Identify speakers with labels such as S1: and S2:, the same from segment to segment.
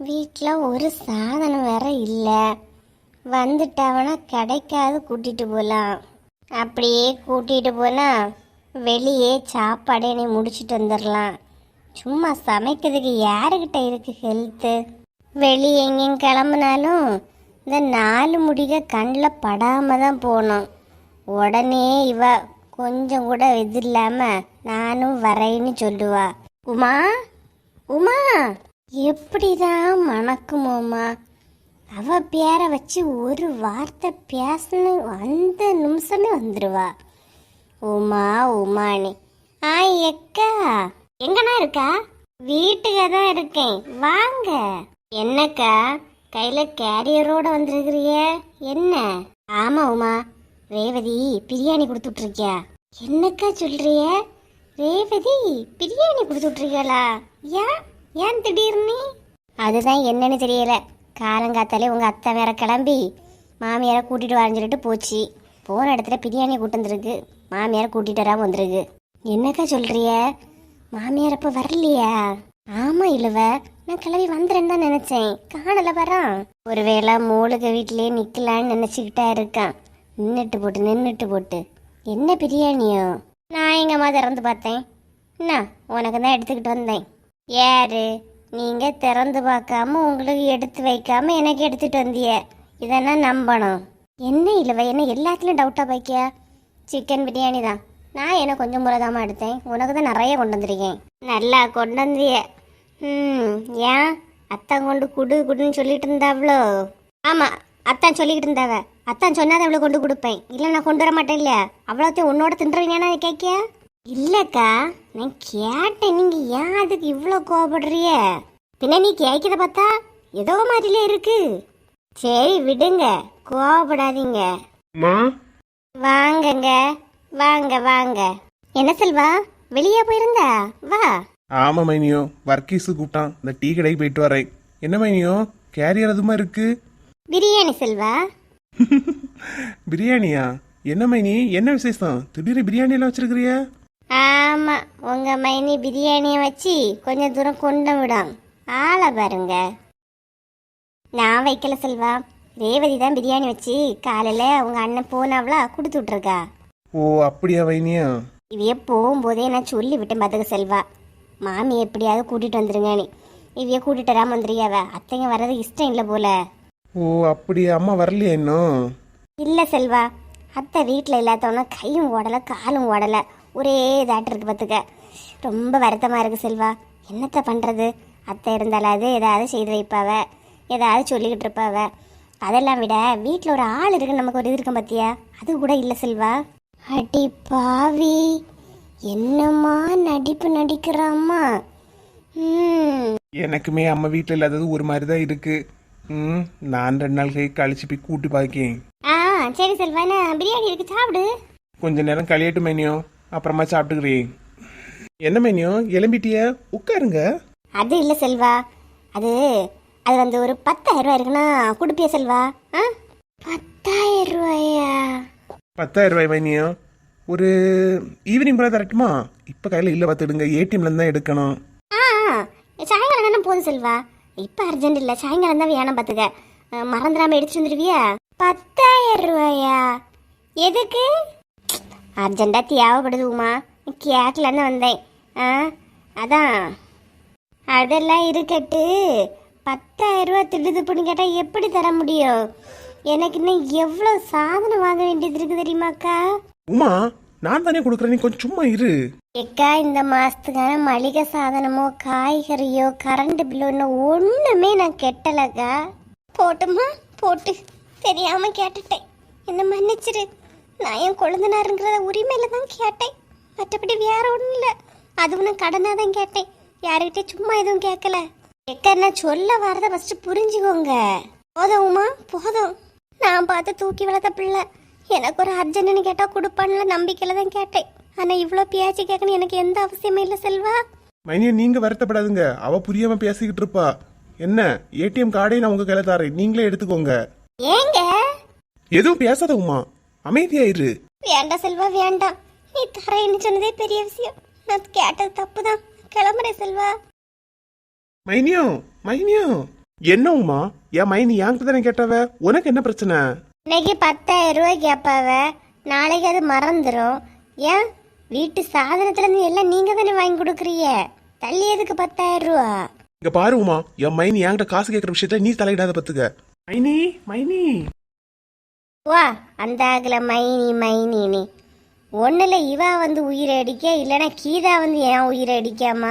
S1: வீட்டில் ஒரு சாதனம் வேற இல்லை. வந்துட்டாவனா கிடைக்காது கூட்டிகிட்டு போகலாம் அப்படியே கூட்டிகிட்டு போனால் வெளியே சாப்பாடே நீ முடிச்சிட்டு வந்துடலாம் சும்மா சமைக்கிறதுக்கு யாருக்கிட்ட இருக்கு ஹெல்த்து வெளியே எங்கேயும் கிளம்புனாலும் இந்த நாலு முடிக கண்ணில் படாமல் தான் போகணும் உடனே இவ கொஞ்சம் கூட இது இல்லாமல் நானும் வரேன்னு சொல்லுவா. உமா? உமா? எப்படிதான் மணக்குமோமா அவ பேரை வச்சு ஒரு வார்த்தை பேசணும் அந்த நிமிஷமே வந்துடுவா உமா உமானி. ஆ எக்கா. எங்கண்ணா இருக்கா? வீட்டுக்கு தான் இருக்கேன். வாங்க. என்னக்கா? கையில கேரியரோட வந்திருக்கிறிய? என்ன? ஆமா உமா. ரேவதி பிரியாணி கொடுத்துட்ருக்கியா? என்னக்கா சொல்றிய? ரேவதி பிரியாணி கொடுத்துட்ருக்கியாளா? ஏன் ஏன் திடீர்னு அதுதான் என்னன்னு தெரியல. காலங்காத்தாலே உங்கள் அத்தை வேற கிளம்பி. மாமியாரை கூட்டிகிட்டு வரேன்னு சொல்லிட்டு போச்சு. போன இடத்துல பிரியாணி கூட்டு வந்துருக்கு. மாமியாரை கூட்டிகிட்டு வராமல் வந்திருக்கு. என்னக்கா சொல்கிறிய மாமியார் அப்போ வரலையா? ஆமாம் இழுவ. நான் கிளம்பி வந்துறேன்னு தான் நினச்சேன். காணலை வரான் ஒருவேளை மூளுக வீட்டிலேயே நிற்கலான்னு நினச்சிக்கிட்டா இருக்கான். நின்றுட்டு போட்டு நின்றுட்டு போட்டு. என்ன பிரியாணியோ? நான் எங்கள் அம்மா திறந்து பார்த்தேன். என்ன உனக்கு தான் எடுத்துக்கிட்டு வந்தேன். யாரு? நீங்க திறந்து பார்க்காம உங்களுக்கு எடுத்து வைக்காம எனக்கு எடுத்துட்டு வந்திய. இதெல்லாம் நம்பணும்? என்ன இல்லவ என்ன எல்லாத்துலேயும் டவுட்டாக பாக்கியா சிக்கன் பிரியாணி தான். நான் என்ன கொஞ்சம் முறைதாம்மா எடுத்தேன். உனக்கு தான் நிறைய கொண்டு வந்திருக்கேன். நல்லா கொண்டு வந்திய. ம் ஏன்? அத்தான் கொண்டு குடு குடுன்னு சொல்லிட்டு இருந்தாவளோ? ஆமாம் அத்தான் சொல்லிக்கிட்டு இருந்தாவ. அத்தான் சொன்னாதான் இவ்வளோ கொண்டு கொடுப்பேன். இல்லை நான் கொண்டு வர மாட்டேன் இல்லையா? அவ்வளோத்தையும் உன்னோட தின்றவீங்கன்னா கேட்கியா? இல்லக்கா நான் கேட்டேன். நீங்க ஏன் அதுக்கு இவ்வளோ கோவப்படுறிய பின்ன நீ கேட்கிறத பார்த்தா ஏதோ மாதிரில இருக்கு. சரி விடுங்க. கோவப்படாதீங்க. வாங்கங்க. வாங்க வாங்க. என்ன செல்வா வெளியே போயிருந்தா? வா.
S2: ஆமா மைனியோ. வர்க்கீஸு கூப்பிட்டான். இந்த டீ கடைக்கு போயிட்டு வரேன். என்ன மைனியோ? கேரியர் அதுமா இருக்கு?
S1: பிரியாணி செல்வா.
S2: பிரியாணியா? என்ன மைனி? என்ன விசேஷம்? திடீர்னு பிரியாணி எல்லாம் வச்சிருக்கிறிய?
S1: ஆமா உங்க மைனி பிரியாணியை வச்சு கொஞ்சம் தூரம் கொண்டு விடும். ஆளை பாருங்க. நான் வைக்கல செல்வா. ரேவதி தான் பிரியாணி வச்சு காலையில உங்க அண்ணன் போனாவளா கொடுத்து விட்டுருக்கா.
S2: ஓ அப்படியா மைனியா
S1: இவைய போகும்போதே நான் சொல்லி விட்டேன் பார்த்துக்க செல்வா. மாமி எப்படியாவது கூட்டிட்டு வந்துருங்கன்னு. இவைய கூட்டிட்டு வராம வந்துருக்காவ அத்தைங்க வர்றது இஷ்டம் இல்லை போல.
S2: ஓ அப்படியா? அம்மா வரலையா இன்னும்?
S1: இல்லை செல்வா. அத்தை வீட்டில் இல்லாதவன கையும் ஓடலை காலும் ஓடலை. ஒரே இதாட்டு இருக்கு பார்த்துக்க. ரொம்ப வருத்தமாக இருக்கு செல்வா. என்னத்த பண்ணுறது அத்தை இருந்தாலாவது ஏதாவது செய்து வைப்பாவ? ஏதாவது சொல்லிக்கிட்டு இருப்பாவ? அதெல்லாம் விட வீட்டில் ஒரு ஆள் இருக்கு நமக்கு ஒரு இது இருக்கும் பார்த்தியா அது கூட இல்லை செல்வா. அடி பாவி. என்னம்மா நடிப்பு நடிக்கிறாம்மா?
S2: எனக்குமே அம்மா வீட்டில் இல்லாதது ஒரு மாதிரி தான் இருக்கு. ம் நான் ரெண்டு நாள் கை கழிச்சு போய் கூட்டி பார்க்கேன்
S1: ஆ சரி செல்வா என்ன பிரியாணி இருக்கு சாப்பிடு.
S2: கொஞ்ச நேரம் கழியட்டு மைனியோ அப்புறமா சாப்பிட்டுக்கிறேன். என்ன மைனியோ எலும்பிட்டிய? உட்காருங்க.
S1: அது இல்லை செல்வா. அது அது வந்து ஒரு பத்தாயிரம் ரூபாய் இருக்குன்னா கொடுப்பியா செல்வா? ஆ? பத்தாயிரம் ரூபாயா?
S2: பத்தாயிரம் ரூபாய் மைனியோ ஒரு ஈவினிங் போல தரட்டுமா? இப்போ கையில் இல்லை பார்த்துடுங்க ஏடிஎம்ல தான் எடுக்கணும்.
S1: ஆ சாயங்காலம் தானே போதும் செல்வா. இப்போ அர்ஜென்ட் இல்லை. சாயங்காலம் தான் வேணும் பார்த்துக்க. மறந்துடாம எடுத்துட்டு வந்துடுவியா பத்தாயிரம் ரூபாயா? எதுக்கு? அர்ஜென்ட்டாக தேவைப்படுது உமா. கேட்கலன்னு வந்தேன். ஆ அதான். அதெல்லாம் இருக்கட்டு. பத்தாயிரம் ரூபா திடுது பண்ணி கேட்டால் எப்படி தர முடியும்? எனக்கு இன்னும் எவ்வளோ சாதனம் வாங்க வேண்டியது இருக்கு தெரியுமாக்கா
S2: உமா நான் தானே கொடுக்குறேன். நீ கொஞ்சம் சும்மா இரு.
S1: எக்கா இந்த மாசத்துக்கான மளிகை சாதனமோ காய்கறியோ கரண்ட் பில்லோ இன்னும் ஒண்ணுமே நான் கெட்டலக்கா. போட்டுமா? போட்டு தெரியாம கேட்டுட்டேன். என்ன மன்னிச்சிரு. நான் என் குழந்தனாருங்கிறத உரிமையில தான் கேட்டேன். மற்றபடி வேற ஒன்றும் இல்லை. அதுவும் நான் கடனாக தான் கேட்டேன். யாருக்கிட்டே சும்மா எதுவும் கேட்கல. எக்கா நான் சொல்ல வரத ஃபர்ஸ்ட் புரிஞ்சுக்கோங்க. போதும் உமா போதும். நான் பார்த்து தூக்கி வளர்த்த பிள்ளை. எனக்கு ஒரு அர்ஜென்ட்னு கேட்டால் கொடுப்பான்ல நம்பிக்கையில் தான் கேட்டேன். ஆனால் இவ்வளோ பேச்சு கேட்கணும் எனக்கு எந்த அவசியமும் இல்லை செல்வா.
S2: மைனியா நீங்க வருத்தப்படாதுங்க. அவ புரியாம பேசிக்கிட்டு இருப்பா. என்ன ஏடிஎம் கார்டே நான் உங்க கையில தரேன். நீங்களே எடுத்துக்கோங்க.
S1: ஏங்க?
S2: எதுவும் பேசாத உமா. அமைதியா இரு.
S1: வேண்டாம் செல்வா வேண்டாம் நீ தரேன்னு சொன்னதே பெரிய விஷயம். நான் கேட்டது தப்பு தான் கிளம்புறேன் செல்வா.
S2: மைனியோ மைனியோ. என்ன உமா? என் மைனி என்கிட்ட தானே கேட்டவ? உனக்கு என்ன பிரச்சனை?
S1: இன்னைக்கு பத்தாயிரம் ரூபாய் கேட்பாவ நாளைக்கு அது மறந்துடும் ஏன்? வீட்டு சாதனத்துல இருந்து எல்லாம் நீங்க தானே வாங்கி கொடுக்குறீங்க. தள்ளி எதுக்கு பத்தாயிரம் ரூபா?
S2: இங்க பாரு உமா என் மைனி என்கிட்ட காசு கேட்கற விஷயத்துல நீ தலையிடாத பத்துக்க. மைனி மைனி.
S1: வா அந்த ஆகல மைனி மைனின்னு ஒன்றில் இவா வந்து உயிரை அடிக்க இல்லைன்னா கீதா வந்து ஏன் உயிரை அடிக்காமா?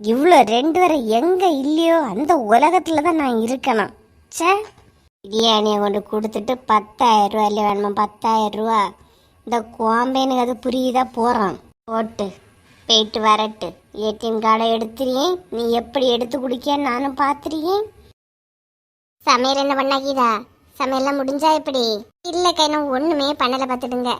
S1: இவ்வளோ ரெண்டு வரை எங்கே இல்லையோ அந்த உலகத்தில் தான் நான் இருக்கணும். ச்சே. பிரியாணியை கொண்டு கொடுத்துட்டு பத்தாயிரம் ரூபா இல்லை வேணுமா? பத்தாயிரம் ரூபா. இந்த கோம்பேனுக்கு அது புரியுதா? போகிறான் போட்டு போயிட்டு வரட்டு. ஏடிஎம் கார்டை எடுத்துறியேன் நீ எப்படி எடுத்து குடிக்க நானும் பார்த்துறியேன் சமையல் என்ன பண்ணாக்கிதா சமையல்லாம் முடிஞ்சா எப்படி? இல்லைக்கா இன்னும் ஒன்றுமே பண்ணலை பார்த்துடுங்க.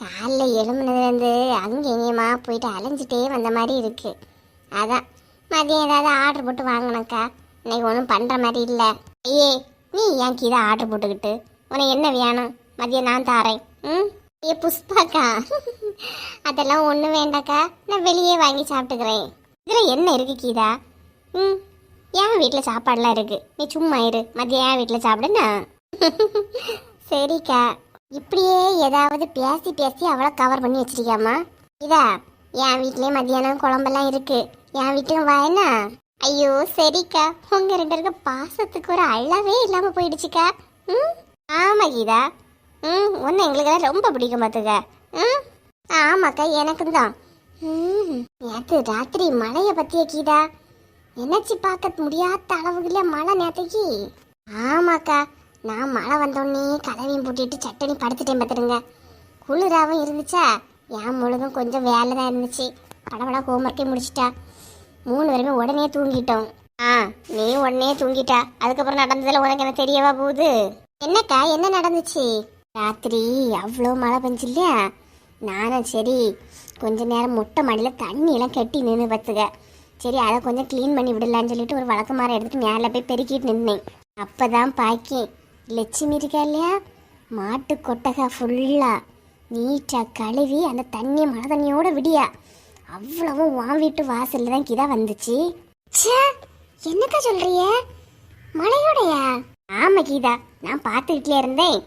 S1: காலைல எழும்புனதுலேருந்து அங்கே எங்கேயுமா போயிட்டு அலைஞ்சிட்டே வந்த மாதிரி இருக்கு. அதான் மதியம் ஏதாவது ஆர்டர் போட்டு வாங்கினக்கா இன்னைக்கு ஒன்றும் பண்ணுற மாதிரி இல்லை. ஐயே நீ ஏன் கீதா ஆர்டர் போட்டுக்கிட்டு? உனக்கு என்ன வேணும்? மதியம் நான் தாரேன். ம்? ஏ புஷ்பாக்கா. அதெல்லாம் ஒன்றும் வேண்டாக்கா. நான் வெளியே வாங்கி சாப்பிட்டுக்கிறேன். இதில் என்ன இருக்குது கீதா? ம்? என் வீட்டில் சாப்பாடெலாம் இருக்குது நீ சும்மா இரு. மதியம் என் வீட்டில் சாப்பிடுண்ணா சரிக்கா. இப்படியே ஏதாவது பேசி பேசி அவளை கவர் பண்ணி வச்சிருக்கியாமா இதா என் வீட்லயே மதியானம் குழம்பெல்லாம் இருக்கு. என் வீட்டுக்கு வாயனா ஐயோ சரிக்கா. உங்க ரெண்டு பேருக்கு பாசத்துக்கு ஒரு அளவே இல்லாம போயிடுச்சுக்கா. ம்? ஆமா கீதா. ம் ஒன்று எங்களுக்கெல்லாம் ரொம்ப பிடிக்கும் பார்த்துக்க. ம்? ஆமாக்கா எனக்கும் தான். ம் நேற்று ராத்திரி மழையை பற்றிய கீதா. நினைச்சு பார்க்க முடியாத அளவுகளே மழை நேற்றுக்கு ஆமாக்கா நான் மழை வந்தோடனே கதவையும் பூட்டிட்டு சட்டனி படுத்துட்டேன் பார்த்துருங்க குளிராகவும் இருந்துச்சா? என் முழுதும் கொஞ்சம் வேலை தான் இருந்துச்சு. படபட ஹோம்ஒர்க்கே முடிச்சிட்டா. மூணு பேருமே உடனே தூங்கிட்டோம். ஆ நீ உடனே தூங்கிட்டா. அதுக்கப்புறம் நடந்ததில் உனக்கு என்ன தெரியவா போகுது? என்னக்கா என்ன நடந்துச்சு? ராத்திரி அவ்வளோ மழை பெஞ்சு இல்லையா நானும் சரி கொஞ்ச நேரம் மொட்டை மாடியில் தண்ணியெல்லாம் கட்டி நின்று பார்த்துக்க. சரி அதை கொஞ்சம் க்ளீன் பண்ணி விடலான்னு சொல்லிட்டு ஒரு வழக்கு எடுத்துகிட்டு மேலே போய் பெருக்கிட்டு நின்னேன். அப்பதான் பாக்கி. லட்சுமி இருக்கா இல்லையா? மாட்டு கொட்டகை ஃபுல்லாக நீட்டாக கழுவி அந்த தண்ணியை மழை தண்ணியோட விடியா. அவ்வளவும் உன் வீட்டு வாசல்ல தான் கிதா வந்துச்சு. ச்சே என்னக்கா சொல்றிய மழையோடையா? ஆமா கீதா நான் பார்த்துக்கிட்டே இருந்தேன்.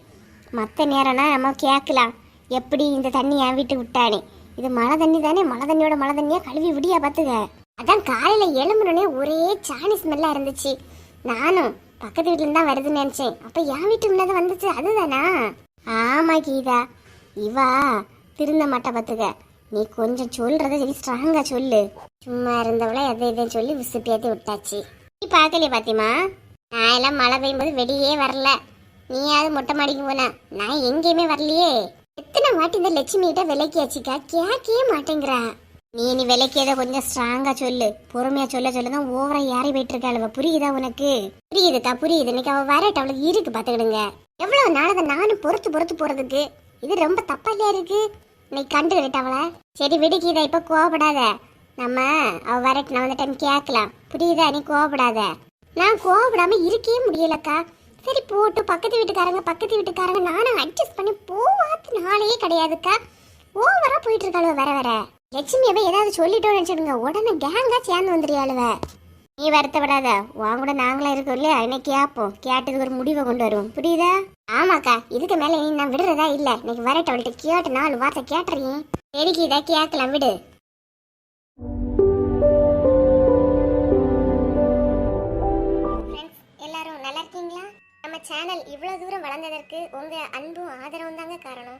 S1: மற்ற நேரம்னா நம்ம கேட்கலாம். எப்படி இந்த தண்ணி என் வீட்டுக்கு விட்டானே? இது மழை தண்ணி தானே? மழை தண்ணியோட மழை தண்ணியா? கழுவி விடியா பார்த்துக்க. அதான் காலையில எழும்புனே ஒரே சாணி ஸ்மெல்லாக இருந்துச்சு. நானும் பக்கத்து வீட்டுல தான் வருதுன்னு நினைச்சேன். அப்ப என் வீட்டு முன்னாடி வந்துச்சு. அதுதானா? ஆமா கீதா. இவா திருந்த மாட்டா பார்த்துக்க நீ கொஞ்சம் சொல்றத சரி ஸ்ட்ராங்கா சொல்லு. சும்மா இருந்தவள எதை எதையும் சொல்லி விசுப்பியாத்தி விட்டாச்சு. நீ பார்க்கலையே பாத்திமா? நான் எல்லாம் மழை பெய்யும்போது வெளியே வரல. நீயாவது மொட்டை மாடிக்கு போன. நான் எங்கேயுமே வரலையே. எத்தனை வாட்டி இந்த லட்சுமி கிட்ட விலைக்கியாச்சுக்கா கேட்கவே மாட்டேங்கிறா. நீ நீ விலைக்கியதை கொஞ்சம் ஸ்ட்ராங்கா சொல்லு. பொறுமையா சொல்ல சொல்ல தான் ஓவரா ஏறி போயிட்டு இருக்காளுவ புரியுதா உனக்கு? புரியுதுக்கா புரியுது. இன்னைக்கு அவ வரட்டு அவளுக்கு இருக்கு பாத்துக்கிடுங்க எவ்வளவு நாள் நானும் பொறுத்து பொறுத்து போறதுக்கு? இது ரொம்ப தப்பா இல்லையா இருக்கு? இன்னைக்கு கண்டு அவளை? சரி விடுக்கிதா இப்ப கோவப்படாத. நம்ம அவ வரட்டு நான் அந்த டைம் கேட்கலாம். புரியுதா? நீ கோவப்படாத. நான் கோவப்படாம இருக்கவே முடியலக்கா. சரி போட்டு பக்கத்து வீட்டுக்காரங்க பக்கத்து வீட்டுக்காரங்க நானும் அட்ஜஸ்ட் பண்ணி போவாத்து நாளையே கிடையாதுக்கா. ஓவரா போயிட்டு இருக்காளுவ வர வர. லட்சுமி அவ ஏதாவது சொல்லிட்டோம்னு நினைச்சிடுங்க உடனே கேங்கா சேர்ந்து வந்துடுறாளுவ நீ வருத்தப்படாத. உன் கூட நாங்களாம் இருக்கோம் இல்லையா? இன்னைக்கு கேட்போம் கேட்டதுக்கு ஒரு முடிவை கொண்டு வருவோம். புரியுதா? ஆமாக்கா. இதுக்கு மேல நீ நான் விடுறதா இல்ல. இன்னைக்கு வரட்ட அவள்கிட்ட கேட்டு நாலு வார்த்தை கேட்டுறீங்க சரிக்கு இதை கேட்கலாம். விடு. எல்லாரும் நல்லா இருக்கீங்களா? நம்ம சேனல் இவ்வளோ தூரம் வளர்ந்ததற்கு உங்கள் அன்பும் ஆதரவும் தாங்க காரணம்.